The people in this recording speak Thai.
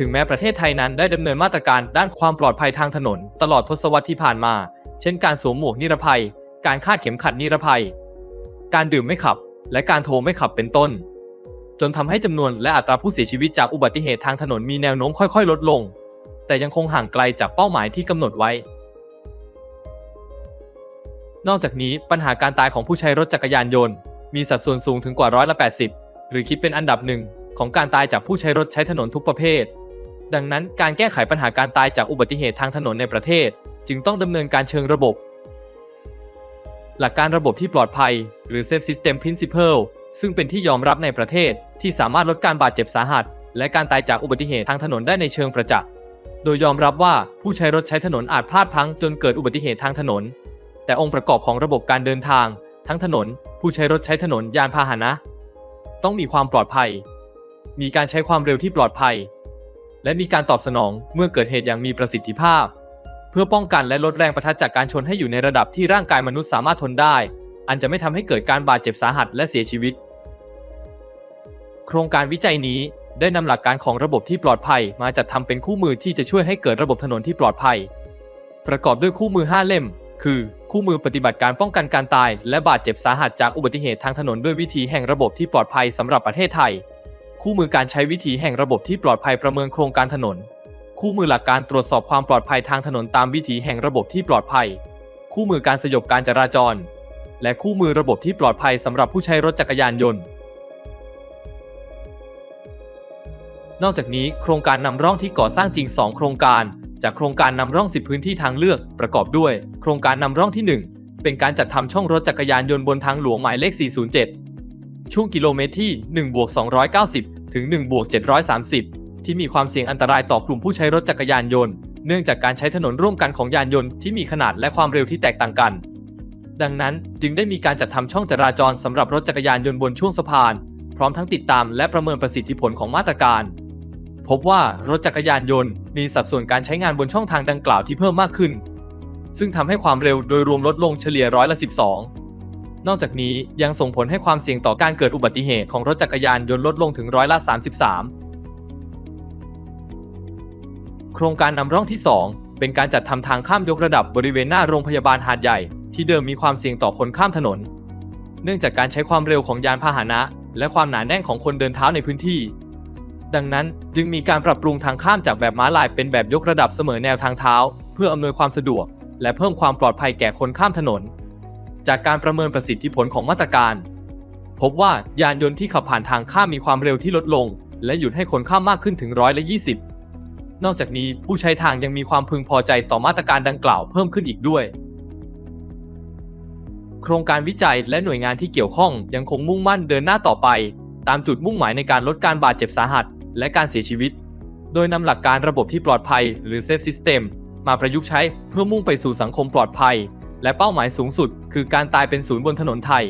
ถึงแม้ประเทศไทยนั้นได้ดำเนินมาตรการด้านความปลอดภัยทางถนน ตลอดทศวรรษที่ผ่านมา เช่นการสวมหมวกนิรภัย การคาดเข็มขัดนิรภัย การดื่มไม่ขับ และการโทรไม่ขับเป็นต้น จนทำให้จำนวนและอัตราผู้เสียชีวิตจากอุบัติเหตุทางถนนมีแนวโน้มค่อยๆ ลดลง แต่ยังคงห่างไกลจากเป้าหมายที่กำหนดไว้ นอกจากนี้ปัญหาการตายของผู้ใช้รถจักรยานยนต์ มีสัดส่วนสูงถึงกว่าร้อยละ80 หรือคิดเป็นอันดับหนึ่งของการตายจากผู้ใช้รถใช้ถนนทุกประเภท ดังนั้นการแก้ไขปัญหาการตายจากอุบัติเหตุทางถนนในประเทศ จึงต้องดำเนินการเชิงระบบ หลักการระบบที่ปลอดภัย หรือ Safe System Principle ซึ่งเป็นที่ยอมรับในประเทศที่สามารถลดการบาดเจ็บสาหัส และการตายจากอุบัติเหตุทางถนนได้ในเชิงประจักษ์ โดยยอมรับว่าผู้ใช้รถใช้ถนนอาจพลาดพลั้งจนเกิดอุบัติเหตุทางถนน แต่องค์ประกอบของระบบการเดินทาง ทั้งถนน ผู้ใช้รถใช้ถนนยานพาหนะ ต้องมีความปลอดภัย มีการใช้ความเร็วที่ปลอดภัย และมีการตอบสนองเมื่อเกิดเหตุอย่างมีประสิทธิภาพ เพื่อป้องกันและลดแรงประทะจากการชนให้อยู่ในระดับที่ร่างกายมนุษย์สามารถทนได้ อันจะไม่ทำให้เกิดการบาดเจ็บสาหัสและเสียชีวิต โครงการวิจัยนี้ได้นำหลักการของระบบที่ปลอดภัยมาจัดทำเป็นคู่มือที่จะช่วยให้เกิดระบบถนนที่ปลอดภัย ประกอบด้วยคู่มือ 5 เล่ม คือ คู่มือปฏิบัติการป้องกันการตาย และบาดเจ็บสาหัสจากอุบัติเหตุทางถนนด้วยวิธีแห่งระบบที่ปลอดภัยสำหรับประเทศไทย คู่มือการใช้วิธีแห่งระบบที่ปลอดภัยประเมินโครงการถนน คู่มือหลักการตรวจสอบความปลอดภัยทางถนนตามวิถีแห่งระบบที่ปลอดภัย คู่มือการสยบการจราจร และคู่มือระบบที่ปลอดภัยสำหรับผู้ใช้รถจักรยานยนต์ นอกจากนี้โครงการนำร่องที่ก่อสร้างจริง 2 โครงการ จากโครงการนำร่อง 10 พื้นที่ทางเลือกประกอบด้วย โครงการนำร่องที่ 1 เป็นการจัดทำช่องรถจักรยานยนต์บนทางหลวงหมายเลข 407 ช่วงกิโลเมตรที่1บวก290 ถึง1บวก730 ที่มีความเสี่ยงอันตรายต่อกลุ่มผู้ใช้รถจักรยานยนต์ เนื่องจากการใช้ถนนร่วมกันของยานยนต์ที่มีขนาดและความเร็วที่แตกต่างกัน ดังนั้นจึงได้มีการจัดทำช่องจราจรสำหรับรถจักรยานยนต์บนช่วงสะพาน พร้อมทั้งติดตามและประเมินประสิทธิผลของมาตรการ พบว่ารถจักรยานยนต์มีสัดส่วนการใช้งานบนช่องทางดังกล่าวที่เพิ่มมากขึ้น ซึ่งทำให้ความเร็วโดยรวมลดลงเฉลี่ยร้อยละ 12 นอกจากนี้ยังส่งผลให้ความเสี่ยงต่อการเกิดอุบัติเหตุของรถจักรยานยนต์ลดลงถึงร้อยละ 33 โครงการนำร่องที่ 2 เป็นการจัดทำทางข้ามยกระดับบริเวณหน้าโรงพยาบาลหาดใหญ่ ที่เดิมมีความเสี่ยงต่อคนข้ามถนน เนื่องจากการใช้ความเร็วของยานพาหนะ และความหนาแน่นของคนเดินเท้าในพื้นที่ ดังนั้นจึงมีการปรับปรุงทางข้ามจากแบบม้าลายเป็นแบบยกระดับเสมอแนวทางเท้า เพื่ออำนวยความสะดวก และเพิ่มความปลอดภัยแก่คนข้ามถนน จากการประเมินประสิทธิผลของมาตรการ พบว่ายานยนต์ที่ขับผ่านทางข้ามมีความเร็วที่ลดลง และหยุดให้คนข้ามมากขึ้นถึงร้อยละ20 นอกจากนี้ผู้ใช้ทางยังมีความพึงพอใจต่อมาตรการดังกล่าวเพิ่มขึ้นอีกด้วย โครงการวิจัยและหน่วยงานที่เกี่ยวข้องยังคงมุ่งมั่นเดินหน้าต่อไป ตามจุดมุ่งหมายในการลดการบาดเจ็บสาหัส และการเสียชีวิต โดยนำหลักการระบบที่ปลอดภัย หรือ Safe System มาประยุกต์ใช้เพื่อมุ่งไปสู่สังคมปลอดภัย และเป้าหมายสูงสุด คือการตายเป็นศูนย์บนถนนไทย